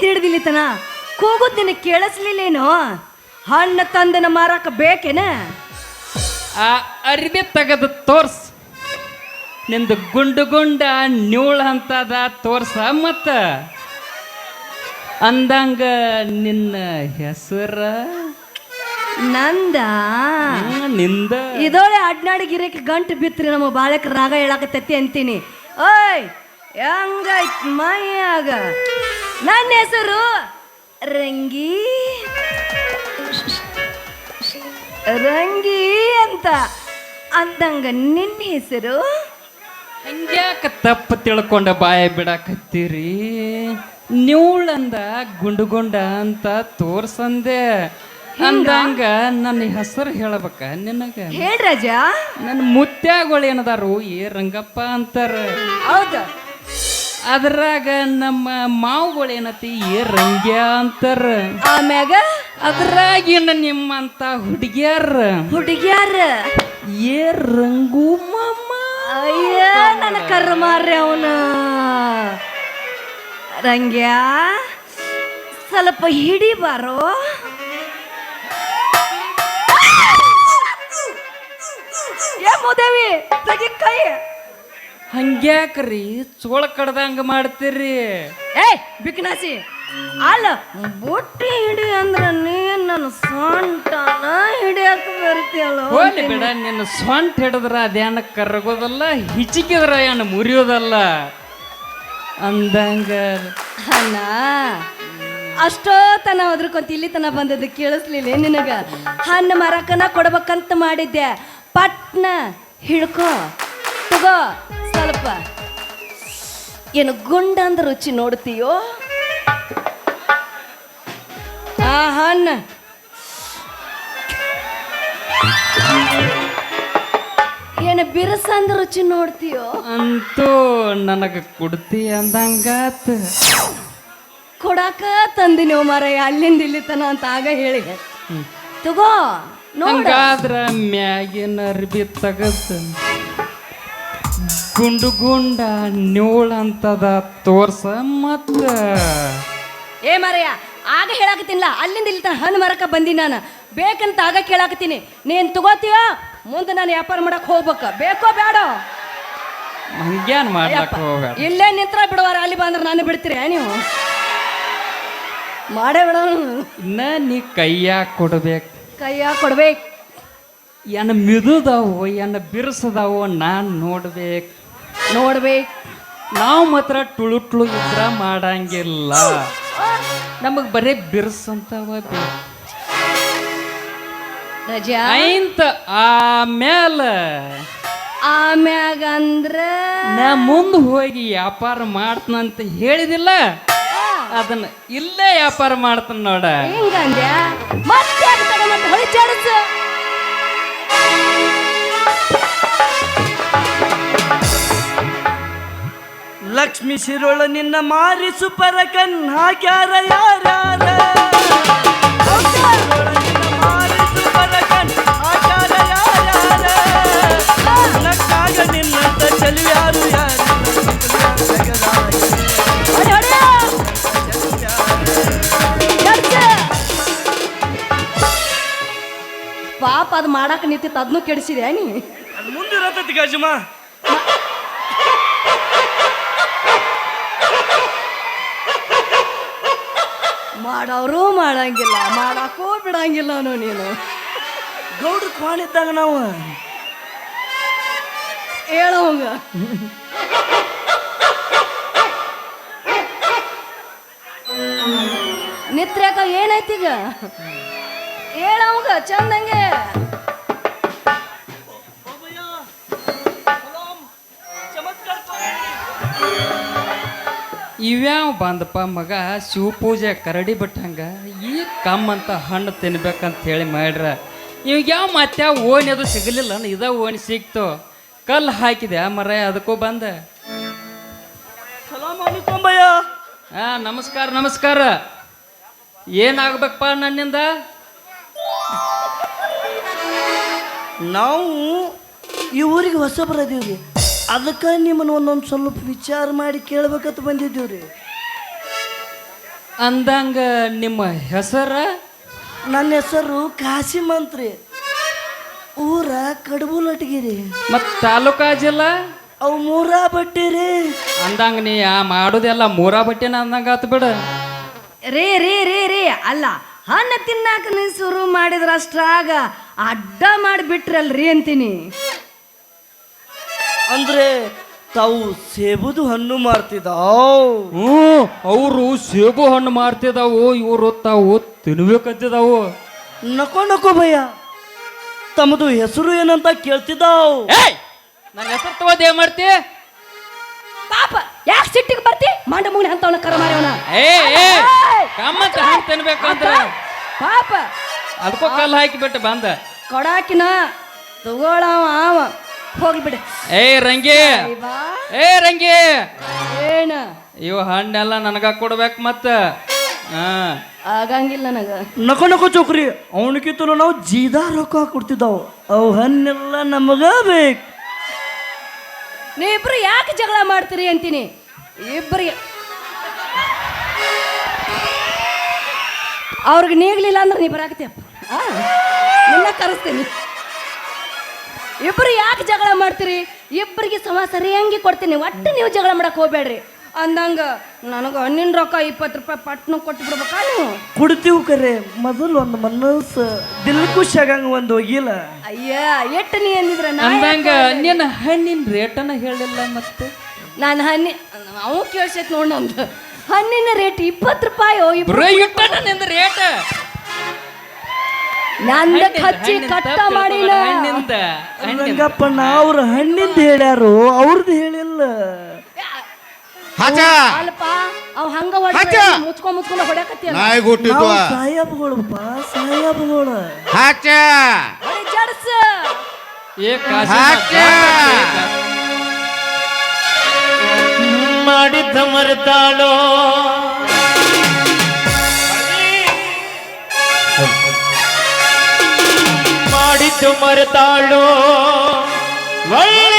ಅಲ್ಲಿಂದ ಹಿಡ್ದಿಲ್ಲಿತನ? ಕೂಗುದ್ ನಿನಗೆ ಕೇಳಿಸ್ಲಿಲ್ಲೇನೋ? ಹಣ್ಣು ತಂದನ ಮಾರಾಕ ಬೇಕೇನ? ಆ ಅರಿವೆ ತೆಗೆದು ತೋರ್ಸ್. ನಿಂದು ಗುಂಡು ಗುಂಡ ನ್ಯೂಳ ಅಂತದ ತೋರ್ಸ ಮತ್ತ. ಅಂದಂಗ ನಿನ್ನ ಹೆಸರ? ನಂದ? ನಿಂದ. ಇದೋಳೆ ಅಡ್ನಾಡಿ ಗಿರಕ್ಕೆ ಗಂಟು ಬಿತ್ರಿ ನಮ್ಮ ಬಾಳಕ್ಕೆ ರಾಗ ಹೇಳಕತ್ತೈತಿ ಅಂತೀನಿ. ಓಯ್ ಹೆಂಗೈತ್ ಮೈಯಾಗ? ನನ್ನ ಹೆಸರು ರಂಗಿ. ರಂಗಿ ಅಂತ ಅಂದಂಗ ನಿನ್ನ ಹೆಸರು? ಹಂಗ್ಯಾಕ ತಪ್ಪು ತಿಳ್ಕೊಂಡ ಬಾಯ ಬಿಡಾಕತ್ತೀರಿ? ನ್ಯೂಳಂದ ಗುಂಡು ಗುಂಡ ಅಂತ ತೋರ್ಸಂದೆ. ಅಂದಂಗ ನನ್ನ ಹೆಸರು ಹೇಳಬೇಕ ನಿನಗ? ಹೇಳ್ ರಾಜ. ನನ್ನ ಮುತ್ಯಾಗಳು ಏನದಾರು? ಏ ರಂಗಪ್ಪ ಅಂತಾರ. ಹೌದು. ಅದ್ರಾಗ ನಮ್ಮ ಮಾವುಗಳು ಏನತಿ ಏ ರಂಗ್ಯ ಅಂತಾರ. ಆಮ್ಯಾಗ? ಅದ್ರಾಗಿನ ನಿಮ್ಮಂತ ಹುಡುಗಿಯರ್. ಹುಡುಗಿಯರ್? ಏ ರಂಗು ಮಾಮ ಅಯ್ಯ ನನ್ನ ಕರ್ಮಾರ್ರಿ ಅವನು. ರಂಗ್ಯ ಸ್ವಲ್ಪ ಹಿಡಿಬಾರೋ ಏ ಮುದೇವಿ ತಗಿ ಕೈ. ಹಂಗ್ಯಾಕ್ರಿ? ಚೋಳ ಕಡ್ದಂಗ ಮಾಡ್ತೀರಿ. ಏಯ್ ಬಿಕ್ನಾಸಿ. ಅಲ್ಲ ಬುಟ್ಟಿ ಹಿಡಿ ಅಂದ್ರ ನೀನ್ ನನ್ನ ಸೊಂಟನ ಹಿಡಿಯಕ್ ಬರ್ತೀಯಲ್ಲ ಬಿಡ ನಿನ್ನ ಸೊಂಟ ಹಿಡಿದ್ರ ಅದೇನ ಕರಗೋದಲ್ಲ ಹಿಚಿಕಿದ್ರ ಏನು ಮುರಿಯೋದಲ್ಲ. ಅಂದಂಗ. ಅಣ್ಣ ಅಷ್ಟೋ ತನ ಒದ್ರಕೊಂತ ಇಲ್ಲಿ ತನ ಬಂದದ್ದು ಕೇಳಿಸ್ಲಿಲ್ಲ ನಿನಗ? ಹಣ್ಣು ಮರಕನ ಕೊಡ್ಬೇಕಂತ ಮಾಡಿದ್ದೆ. ಪಟ್ನ ಹಿಡ್ಕೋ ತಗೋ. ಸ್ವಲ್ಪ ಏನು ಗುಂಡ ಅಂದ ರುಚಿ ನೋಡ್ತೀಯೋ ಆ ಹಣ್ಣು ಏನು ಬಿರುಸ ಅಂದ ರುಚಿ ನೋಡ್ತೀಯೋ? ಅಂತೂ ನನಗೆ ಕುಡ್ತಿ ಅಂದಂಗಾತ. ಕೊಡಾಕ ತಂದಿನಿ ಮಾರಯ್ಯ ಅಲ್ಲಿಂದ ಇಲ್ಲಿ ತನ ಅಂತ ಆಗ ಹೇಳಿ. ತಗೋ ನೋಡ. ಹಂಗಾದ್ರ ಮ್ಯಾಗಿನ ಅರ್ಬಿ ತಗದ್ ಗುಂಡು ಗುಂಡ ನ್ಯೂಳ ಅಂತದ ತೋರ್ಸ ಮತ್ತ. ಏ ಮಾರಯ್ಯ ಆಗ ಹೇಳಾಕತ್ತೀನಿಲ್ಲ ಅಲ್ಲಿಂದ ಇಲ್ಲಿ ತನ ಹಣ್ಣು ಮರಕ ಬಂದಿ ನಾನು. ಬೇಕಂತ ಆಗ ಕೇಳಾಕತ್ತೀನಿ. ನೀನ್ ತಗೋತೀಯ? ಮುಂದೆ ನಾನು ವ್ಯಾಪಾರ ಮಾಡಕ್ ಹೋಗ್ಬೇಕ. ಬೇಕೋ ಬೇಡ ಹಂಗ್ಯಾನ್ ಹೋಗ್ಬೇಡ. ಇಲ್ಲೇ ನಿಂತ್ರ ಬಿಡುವಾರ ಅಲ್ಲಿ ಬಂದ್ರೆ ನಾನು ಬಿಡ್ತೀರಿ ನೀವು? ಮಾಡೇ ಬಿಡೋ. ಇನ್ನ ನೀ ಕೈಯಾಗ ಕೊಡ್ಬೇಕು. ಕೈಯ ಕೊಡ್ಬೇಕು. ಎನ್ನ ಮಿದುದಾವು ಎನ್ನ ಬಿರುಸದವು ನಾನ್ ನೋಡ್ಬೇಕು. ನೋಡ್ಬೇಕು. ನಾವು ಮಾತ್ರ ಟುಳು ಟುಳು ಇದ್ರ ಮಾಡಂಗಿಲ್ಲ. ನಮಗ್ ಬರೀ ಬಿರ್ಸಂತವ ರಜಾ? ಐಂತ ಆಮೇಲೆ ಆಮ್ಯಾಗ ಅಂದ್ರ ನಾ ಮುಂದೆ ಹೋಗಿ ವ್ಯಾಪಾರ ಮಾಡ್ತನಂತ ಹೇಳಿದಿಲ್ಲ. ಅದನ್ನ ಇಲ್ಲೇ ವ್ಯಾಪಾರ ಮಾಡ್ತಾನ ನೋಡ. ಹಿಂಗಂದ್ಯಾ? ಮತ್ತೆ ಹೊಳಿ ಚಾಡಿಸು. ಲಕ್ಷ್ಮಿ ಶಿರೋಳ ನಿನ್ನ ಮಾರಿಸು ಪರ ಹಾಕ್ಯಾರ ಯಾರ್ಯಾರ? ಮಾರಿಸು ಪರಕನ್ ಹಾಕ್ಯಾರ ಯಾರ್ಯಾರ? ನಿನ್ನಂತ ಚೆಲುವ್ಯಾರು ಯಾರು. ಪಾಪ ಅದು ಮಾಡಾಕ ನಿಂತಿತ್ತು ಅದನ್ನು ಕೆಡಿಸಿದೆ ನೀ? ಮುಂದಿರತೈತಿ ಗಜಮ ಮಾಡೋರು ಮಾಡಂಗಿಲ್ಲ ಮಾಡಕ್ಕೂ ಬಿಡಂಗಿಲ್ಲ ನೀನು. ಗೌಡ್ರ ಮಾಡಿದ್ದಾಗ ನಾವು. ಹೇಳವಂಗ ನಿತ್ರ್ಯಾಕ ಏನಾಯ್ತೀಗ? ಹೇಳವಂಗ ಚಂದಂಗೆ. ಇವ್ಯಾವ ಬಂದಪ್ಪ ಮಗ ಶಿವ ಪೂಜೆ ಕರಡಿ ಬಿಟ್ಟಂಗ ಈ ಕಮ್ಮಂತ ಹಣ್ಣು ತಿನ್ಬೇಕಂತ ಹೇಳಿ ಮಾಡ್ರ. ಇವಾಗ ಯಾವ ಮತ್ತೆ ಓಣಿ ಅದು ಸಿಗಲಿಲ್ಲ ಇದ ಓಣಿ ಸಿಕ್ತು ಕಲ್ಲು ಹಾಕಿದೆ ಮರ ಅದಕ್ಕೂ ಬಂದ. ಹಾ ನಮಸ್ಕಾರ ನಮಸ್ಕಾರ. ಏನಾಗ್ಬೇಕಪ್ಪ ನನ್ನಿಂದ? ನಾವು ಈ ಊರಿಗೆ ಅದಕ್ಕೆ ನಿಮ್ಮನ್ನು ಒಂದೊಂದು ಸ್ವಲ್ಪ ವಿಚಾರ ಮಾಡಿ ಕೇಳ್ಬೇಕಂತ ರೀ. ಅಂದಂಗ ನಿಮ್ಮ ಹೆಸರ? ನನ್ನ ಹೆಸರು ಕಾಶಿ ಮಂತ್ರಿ ಊರ ಕಡಬುಲಟಗಿರಿ ಮತ್ ತಾಲೂಕಾ ಜಿಲ್ಲಾ? ಅವು ಮೂರ ಬಟ್ಟಿರಿ ಅಂದಂಗ ನೀ ಆ ಮಾಡೋದೆಲ್ಲ ಮೂರ ಬಟ್ಟೆನ ಅಂದಂಗ ಆತು ಬಿಡ. ರೇ ರೇ ರೇ ರೇ. ಅಲ್ಲ ಹಣ್ಣು ತಿನ್ನಾಕ ನೀವು ಶುರು ಮಾಡಿದ್ರ ಅಷ್ಟ್ರಾಗ ಅಡ್ಡ ಮಾಡಿಬಿಟ್ರಲ್ರಿ ಅಂತೀನಿ. ಅಂದ್ರೆ ತಾವು ಸೇಬುದು ಹಣ್ಣು ಮಾರ್ತಿದ್ದಾವ್ ಹ್ಞೂ ಅವರು ಸೇಬು ಹಣ್ಣು ಮಾರ್ತಿದಾವು ಇವರು ತಾವು ತಿನ್ಬೇಕಂತಿದಾವು ನಕೋ ನಕೋ ಭಯ. ತಮ್ಮದು ಹೆಸರು ಏನಂತ ಕೇಳ್ತಿದ್ದಾವ್ ಏಯ್ ನನ್ನ ಹೆಸರು ತಗೋದ್ ಏನ್ ಮಾಡ್ತಿ? ಪಾಪ ಯಾಕೆ ಸಿಟ್ಟಿಗೆ ಬರ್ತಿ? ಮಂಡ ಮುಗಿನ ಅಂತವನ ಕರ ಮಾರ್ಯವನ ಏ ಏ ಕಮ್ಮಂತ ಹಣ್ಣು ತಿನ್ಬೇಕಂದ್ರ ಪಾಪ. ಅದಕ್ಕೂ ಕಲ್ಲು ಹಾಕಿಬಿಟ್ಟು ಬಂದ. ಕೊಡಾಕಿನ ತಗೊಳವ ಅವ ಹೋಗ್ಬಿಡ ಏ ರಂಗಿ. ಬಾ ಏ ರಂಗಿ. ಏನ? ಇವ ಹಣ್ಣೆಲ್ಲ ನನಗ ಕೊಡ್ಬೇಕು ಮತ್ತ. ಹಾ. ಆಗಂಗಿಲ್ಲ ನನಗ. ನಕ ನಕೋ ಚೌಕ್ರಿ ಅವನಕ್ಕಿಂತಲೂ ನಾವು ಜೀದಾ ರೊಕ್ಕ ಕೊಡ್ತಿದ್ದಾವ್. ಅವು ಹಣ್ಣೆಲ್ಲ ನಮಗ ಬೇಕು. ನೀವಿಬ್ರು ಯಾಕೆ ಜಗಳ ಮಾಡ್ತೀರಿ ಅಂತೀನಿ? ಇಬ್ಬರಿಗೆ ಅವ್ರಿಗೆ ನೀಗ್ಲಿಲ್ಲ ಅಂದ್ರೆ ನೀ ಬರಾಕತ್ತೀಯಪ್ಪ. ಆ, ನಿನ್ನ ಕರೆಸ್ತೀನಿ. ಇಬ್ರು ಯಾಕೆ ಜಗಳ ಮಾಡ್ತೀರಿ? ಇಬ್ಬರಿಗೆ ಸಮ ಸರಿಯಂಗಿ ಕೊಡ್ತೀನಿ. ಒಟ್ಟು ನೀವು ಜಗಳ ಮಾಡಕ್ ಹೋಗ್ಬೇಡ್ರಿ. ಅಂದಂಗ ನನಗೆ ಹಣ್ಣಿನ ರೊಕ್ಕ ಇಪ್ಪತ್ತು ರೂಪಾಯಿ ಪಟ್ನ ಕೊಟ್ಟು ಬಿಡ್ಬೇಕಾ ನೀವು? ಕುಡ್ತೀವಿ ಕರೆ. ಮೊದಲು ಒಂದು ಮನಸ್ಸು ದಿಲ್ ಖುಷಿ ಆಗಂಗ ಒಂದು ಹೋಗಿಲ್ಲ. ಅಯ್ಯ ಎಟ್ಟು ನೀ ಅಂದಿದ್ರ? ಅಂದಂಗ ನಿನ್ನ ಹಣ್ಣಿನ ರೇಟನ್ನ ಹೇಳಿಲ್ಲ ಮತ್ತೆ? ನಾನು ಹಣ್ಣಿ ಅವು ಕೇಳ್ಸೈತ್ ನೋಡ್ ನಮ್ದು ಹಣ್ಣಿನ ರೇಟ್ ಇಪ್ಪತ್ತು ರೂಪಾಯಿ ರೇಟ್? ನಂದ ಹಚ್ಚಿ ಕಟ್ಟ ಮಾಡಿಲ್ಲ. ಹಣ್ಣಿಂದ ರಂಗಪ್ಪಣ್ಣ ಅವ್ರ ಹಣ್ಣಿಂದ ಹೇಳ್ಯಾರು ಅವ್ರದ್ದು ಹೇಳಿಲ್ಲ. ಹಚ್ಚ. ಅಲ್ಪ ಅವ ಹಂಗ ಹಚ್ಚ. ಮುಚ್ಕೊಂಡ್ ಮುಚ್ಕೊಂಡ್ ಹೊಡ್ಯಾಕತ್ತಿಯಲ್ಲ. ನಾಯಿ ಹುಟ್ಟಿದ್ವ. ನಾವು ಸಾಹೇಬ್ಗಳಪ್ಪ ಸಾಹೇಬ್ಗಳು ಹಚ್ಚ. ಹೊಡಿ ಏ ಕಾಶಿ ಹಾಕ. ಮಾಡಿದ್ದ ಮರೆತಾಳೋ? ಮಾಡಿದ್ದು ಮರೆತಾಳೋ ಒಳ್ಳೆ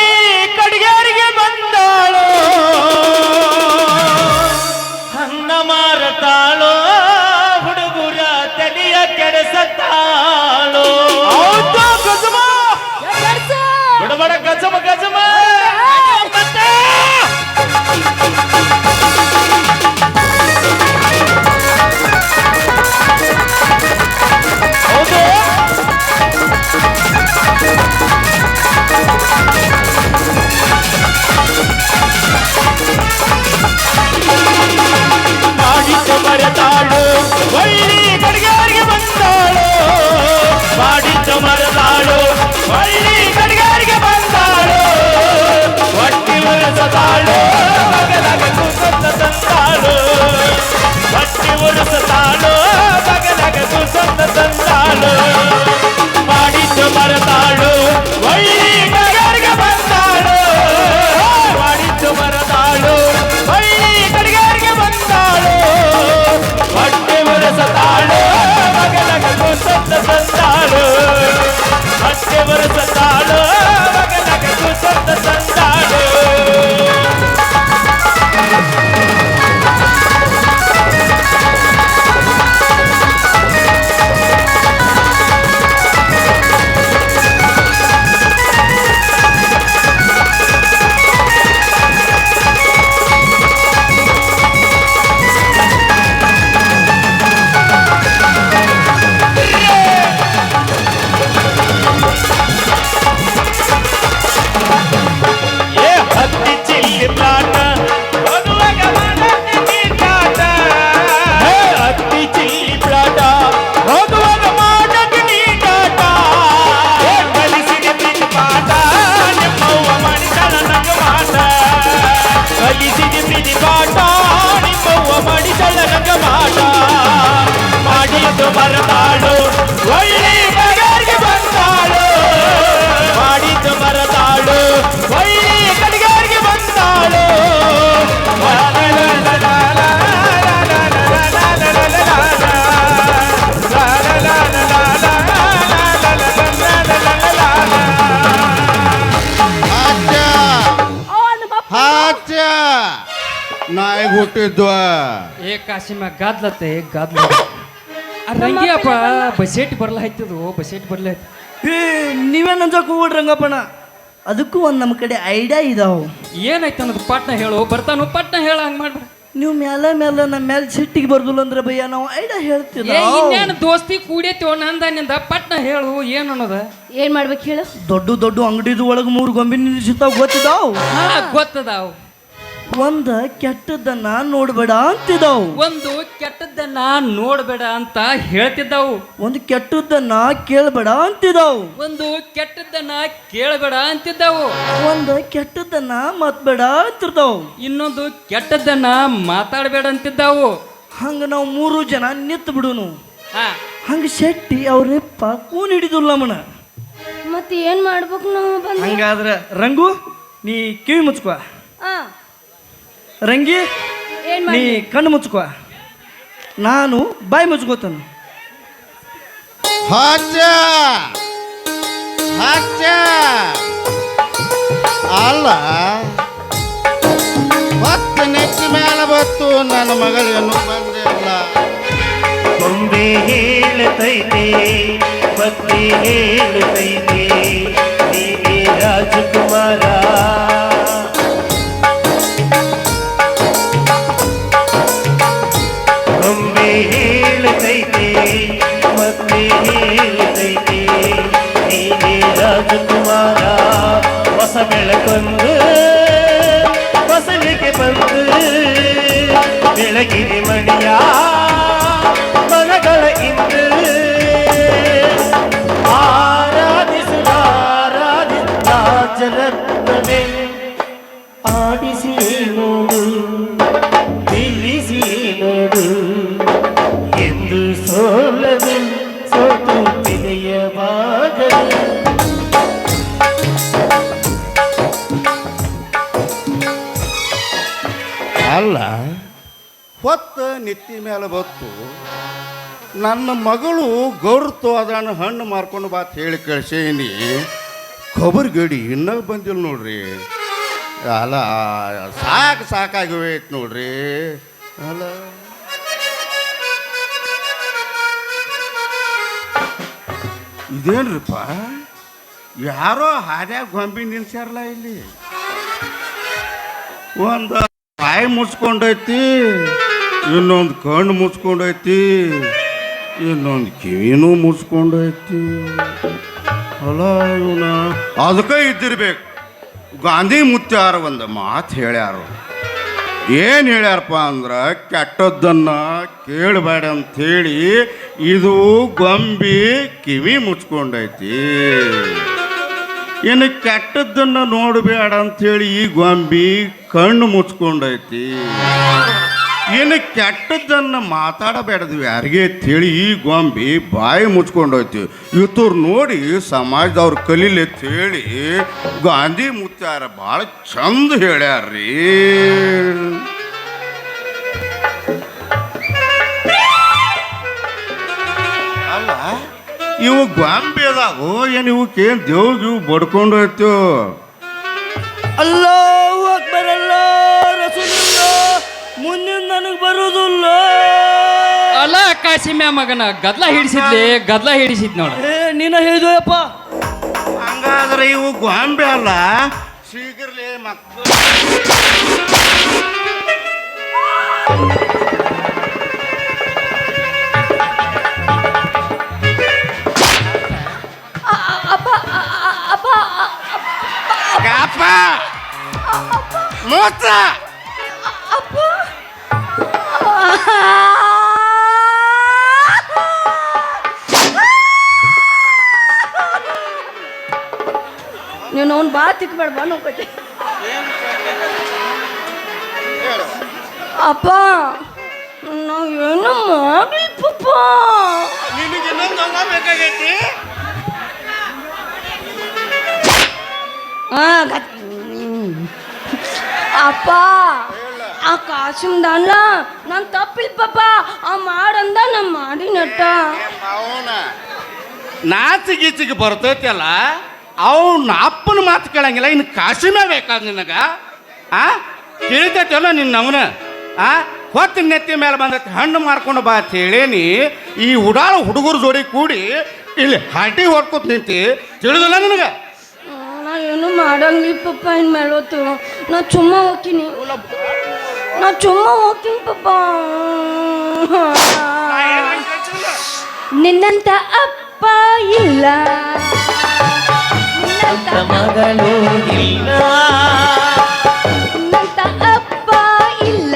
ಹುಟ್ಟಿದ್ವ ಏ ಕಾಶಿಮ ಗಾದ್ಲತ್ತೆ ಗದ್ಲ. ರಂಗಿಯಪ್ಪ ಬಸೇಟ್ ಬರ್ಲ ಹತ್ತಿದು ಬಸೇಟ್ ಬರ್ಲ ಏ ನೀವೇನು ಅಂಜಕ್ ಹೋಗ್ಬಿಡ್ರಿ ರಂಗಪ್ಪಣ ಅದಕ್ಕೂ ಒಂದು ನಮ್ಮ ಕಡೆ ಐಡಿಯಾ ಇದಾವು. ಏನಾಯ್ತು ಅನ್ನೋದು ಪಟ್ನ ಹೇಳು ಬರ್ತಾನು ಪಟ್ನ ಹೇಳ ಹಂಗ ಮಾಡ್ರಿ ನೀವು ಮೇಲೆ ಮೇಲೆ ನಮ್ಮ ಮೇಲೆ ಸಿಟ್ಟಿಗೆ ಬರ್ದಿಲ್ಲ ಅಂದ್ರೆ ಭಯ್ಯ ನಾವು ಐಡಿಯಾ ಏ ಹೇಳ್ತೀವಿ ಇನ್ನೇನು ದೋಸ್ತಿ ಕೂಡೈತಿ ನಂದಿಂದ ಪಟ್ನ ಹೇಳು ಏನು ಅನ್ನೋದ? ಏನ್ ಮಾಡ್ಬೇಕು ಹೇಳು? ದೊಡ್ಡ ದೊಡ್ಡ ಅಂಗಡಿದು ಒಳಗೆ ಮೂರು ಗೊಂಬೆ ನಿಲ್ಲಿಸಿರ್ತಾವ ಗೊತ್ತಿದಾವ್? ಹಾ ಗೊತ್ತದಾವ್. ಒಂದ ಕೆಟ್ಟದ್ದನ್ನ ನೋಡ್ಬೇಡ ಅಂತಿದ್ದವು. ಒಂದು ಕೆಟ್ಟದ್ದನ್ನ ನೋಡ್ಬೇಡ ಅಂತ ಹೇಳ್ತಿದ್ದವು. ಒಂದು ಕೆಟ್ಟದ್ದನ್ನ ಕೇಳ್ಬೇಡ ಅಂತಿದ್ದವು. ಒಂದು ಕೆಟ್ಟದ್ದನ್ನ ಕೇಳಬೇಡ ಅಂತಿದ್ದವು. ಒಂದು ಕೆಟ್ಟದ್ದನ್ನ ಮತ್ಬೇಡ ಅಂತಿರ್ತಾವ್ ಇನ್ನೊಂದು ಕೆಟ್ಟದ್ದನ್ನ ಮಾತಾಡಬೇಡ ಅಂತಿದ್ದವು. ಹಂಗ ನಾವು ಮೂರು ಜನ ನಿಂತು ಬಿಡುನು. ಹಂಗ ಶೆಟ್ಟಿ ಅವ್ರಿಪ್ಪ ಕೂನ್ ಹಿಡಿದಿಲ್ಲ ನಮ್ಮನ ಮತ್ತೆ ಏನ್ ಮಾಡ್ಬೇಕು ನಾವು ಹಂಗಾದ್ರ ರಂಗು ನೀ ಕಿವಿ ಮುಚ್ಕೋ. ರಂಗಿ ನೀ ಕಣ್ಣು ಮುಚ್ಕೋ. ನಾನು ಬಾಯಿ ಮುಚ್ಕೋತಾನು. ಹಚ್ಚ ಹಚ್ಚ ಅಲ್ಲ ಮತ್ತೆ ನೆಚ್ಚಿ ಮೇಲೆ ಬತ್ತು ನನ್ನ ಮಗಳೇನು ಬಂದಿಲ್ಲ ಹೇಳುತ್ತೈತೆ ಬತ್ತಿ ಹೇಳುತ್ತೈತೆ ನೀನೇ ರಾಜಕುಮಾರ. ರಾಜಕುಮಾರ ಹೊಸ ಬೆಳಕೊಂದು ಫಸಲಿಗೆ ಬಂದು ಬೆಳಗಿರಿ ಮಣಿಯ ನೆತ್ತಿ ಮೇಲೆ ಬತ್ತು. ನನ್ನ ಮಗಳು ಗೌರತು ಅದನ್ನು ಹಣ್ಣು ಮಾರ್ಕೊಂಡು ಬಾತ್ ಹೇಳಿ ಕಳ್ಸೇನಿ. ಕೊಬ್ಬರಿ ಗಡಿ ಇನ್ನೂ ಬಂದಿಲ್ಲ ನೋಡ್ರಿ. ಅಲ್ಲ, ಸಾಕು ಸಾಕಾಗಿ ಹೋಯ್ತು ನೋಡ್ರಿ. ಅಲ್ಲ. ಇದೇನ್ರಿಪ್ಪ? ಯಾರೋ ಹಾದ್ಯಾಗ ಗೊಂಬಿ ನಿಲ್ಸ್ಯಾರಲ್ಲ ಇಲ್ಲಿ? ಒಂದು ಬಾಯಿ ಮುಚ್ಕೊಂಡೈತಿ. ಇನ್ನೊಂದು ಕಣ್ಣು ಮುಚ್ಕೊಂಡೈತಿ, ಇನ್ನೊಂದು ಕಿವಿನೂ ಮುಚ್ಕೊಂಡೈತಿ. ಅಲ್ಲ ಇವನ ಅದಕ್ಕೆ ಇದ್ದಿರ್ಬೇಕು. ಗಾಂಧಿ ಮುತ್ಯಾರ ಒಂದು ಮಾತು ಹೇಳ್ಯಾರು. ಏನು ಹೇಳ್ಯಾರಪ್ಪ ಅಂದ್ರೆ, ಕೆಟ್ಟದ್ದನ್ನು ಕೇಳಬೇಡ ಅಂಥೇಳಿ ಇದು ಗೊಂಬಿ ಕಿವಿ ಮುಚ್ಕೊಂಡೈತಿ. ಇನ್ನು ಕೆಟ್ಟದ್ದನ್ನು ನೋಡಬೇಡ ಅಂಥೇಳಿ ಈ ಗೊಂಬಿ ಕಣ್ಣು ಮುಚ್ಕೊಂಡೈತಿ. ಇನ್ನು ಕೆಟ್ಟದ್ದನ್ನು ಮಾತಾಡಬೇಡದು ಯಾರಿಗೆ ತಿಳಿ ಈ ಗೊಂಬಿ ಬಾಯಿ ಮುಚ್ಕೊಂಡೋಯ್ತು. ಇವತ್ತವ್ರು ನೋಡಿ ಸಮಾಜದವ್ರು ಕಲೀಲಿ ತಿಳಿ ಗಾಂಧಿ ಮುತ್ತಾರ ಭಾಳ ಚಂದ ಹೇಳ್ಯಾರ್ರೀ. ಅಲ್ಲ? ಇವು ಗೊಂಬೆ ಅದಾವೋ ಏನು ಇವಕ್ಕೇನು ದೇವ್ಗೆ ಇವು ಬಡ್ಕೊಂಡು ಹೋಯ್ತು ಅಲ್ಲೋ! ಮುಂದಿನ ನನಗೆ ಬರುವುದಿಲ್ಲ ಅಲ್ಲ ಕಾಶಿಮ್ಯ ಮಗನ ಗದ್ಲ ಹಿಡಿಸಿದ್ಲಿ ಗದ್ಲ ಹಿಡಿಸಿದ್ ನೋಡ. ಏ ನೀನ ಹೇಳಿದ್ವಪ್ಪ ಹಂಗಾದ್ರೆ ಇವು ಗೊಂಬೆ ಅಲ್ಲ? ಶೀಘ್ರಲೇ ಮಕ್ಕಳು. ಅಪ್ಪ ಮೂತ್ರ? ಅವ್ನು ಬಾ ತಿಕ್ಬೇಡ ಬಾ ನೋಡ್ಕೊತಿ ಅಪ್ಪ ನಾವು ಏನು ಮಾಡ್ಲಿ ಪಪ್ಪ? ನಿನಗೆ ಇನ್ನೊಂದು ಅಂಗ ಬೇಕಾಗೈತಿ. ಅಪ್ಪ ಆ ಕಾಸಿಮ್ದಲ್ಲ ನಾನು ತಪ್ಪಿಲ್ ಪಾಪ ಆ ಮಾಡಂದ ನಾನು ಮಾಡಿ ನಟ್ಟ ನಾಚಿಗೀಚಿಗೆ ಬರ್ತೈತಿ ಅಲ್ಲ? ಅವ್ನ ಅಪ್ಪನ ಮಾತು ಕೇಳಂಗಿಲ್ಲ ಇನ್ನು ಕಾಶಿಮೇ ಬೇಕಾದ ನಿನಗ? ಆ? ತಿಳಿತೈತಲ್ಲ ನಿನ್ನ ಅವನ ಆ? ಹೊತ್ತು ನೆತ್ತಿ ಮೇಲೆ ಬಂದೈತಿ ಹಣ್ಣು ಮಾರ್ಕೊಂಡು ಬಾ ಅಂತ ಹೇಳೇನಿ. ಈ ಉಡಾಳ ಹುಡುಗರ ಜೋಡಿ ಕೂಡಿ ಇಲ್ಲಿ ಹಾಟಿ ಹೊಡ್ಕೊತ ನಿಂತಿ ತಿಳಿದಿಲ್ಲ ನಿನಗೆ? ನಾ ಏನು ಮಾಡಂಗಿಲ್ಲ ಪಪ್ಪ ಇನ್ ಮೇಲೊತ್ತು ನಾ ಚುಮ್ಮ ಹೋಗ್ತೀನಿ. ನಾ ಚುಮ್ಮ ಹೋಗ್ತೀನಿ ಪಪ್ಪ. ನಿನ್ನಂತ ಅಪ್ಪ ಇಲ್ಲ. ನಿನ್ನಂತ ಮಗಳು ಇಲ್ಲ. ನಿನ್ನಂತ ಅಪ್ಪ ಇಲ್ಲ.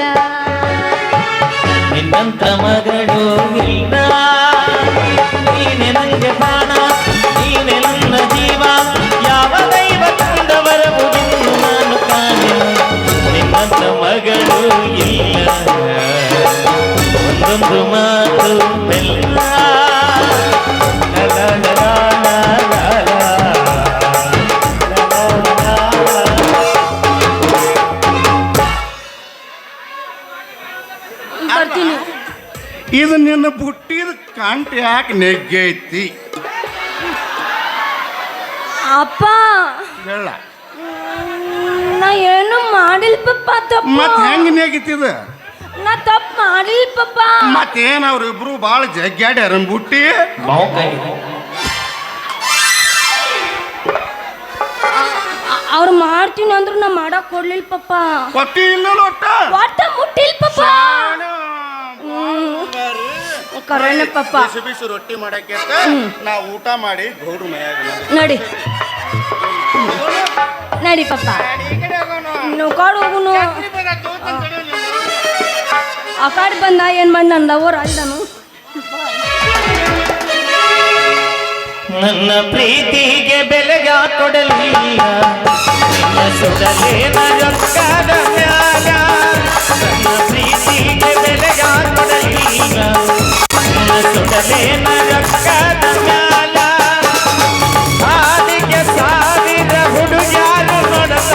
ನಿನ್ನಂತ ಮಗಳು ಇಲ್ಲ. ನೀನೆ ನಂಗೆ ಪ್ರಾಣ ನೀನೆ ನನ್ನ ಜೀವ. ಯಾವ ದೈವ ತಂದವರವು ಇನ್ನು ನಾನು ಕಾಣೆ. ನಿನ್ನಂತ ಮಗಳು ಇಲ್ಲ. ಒಂದೊಂದು ಮಾತು ನಿನ್ನ ಬುಟ್ಟಿದ ಕಂಟ ಯಾಕೆ ನೆಗ್ಗೈತಿ? ಅಪ್ಪ. ಹೇಳ. ನಾ ಏನು ಮಾಡಿಲ್ಲ ಪಪ್ಪ ತಪ್ಪು. ಮತ್ ಹೆಂಗ್ ನೆಗಿತಿದ ನಾ ತಪ್ಪು ಮಾಡಿಲ್ಲ ಪಪ್ಪ. ಮತ್ತೇನ್ ಅವ್ರಿಬ್ರು ಭಾಳ ಅರನ್ ಬುಟ್ಟಿ? ಅವ್ರು ಮಾಡ್ತೀನಿ ಅಂದ್ರು ನಾ ಮಾಡಕ್ ಕೊಡ್ಲಿಲ್ಲ ಪಪ್ಪ. ಕೊಟ್ಟಿ ಇಲ್ಲ ಒಟ್ಟ ಒಟ್ಟ ಮುಟ್ಟಿಲ್ಲ ಪಪ್ಪ ಕರೆನ ಪಪ್ಪ ಬಿಸಿ ಬಿಸಿ ರೊಟ್ಟಿ ಮಾಡಕ್ಕೆ ನಾ ಊಟ ಮಾಡಿ ಗೌಡ್ರ ಮನ್ಯಾಗ ನಡಿ. ನಡಿ ಪಪ್ಪ ನೀವು ಕಾಡು ಹೋಗುನು. ಆ ಕಾಡು ಬಂದ ಏನ್ ಮಾಡಿ ನನ್ನ ಲವರ್ ಅಲ್ದನು. ನನ್ನ ಪ್ರೀತಿಗೆ ಬೆಲೆಗ ಕೊಡಲಿಲ್ಲ. ಸುಡಲೇ ಮ್ಯಾಲ. ನನ್ನ ಪ್ರೀತಿಗೆ ಬೆಲೆ ಯಾರೊಡಲೀಗ ಸಾವಿರ ಹುಡುಗ್ಯಾರು ನೋಡಲ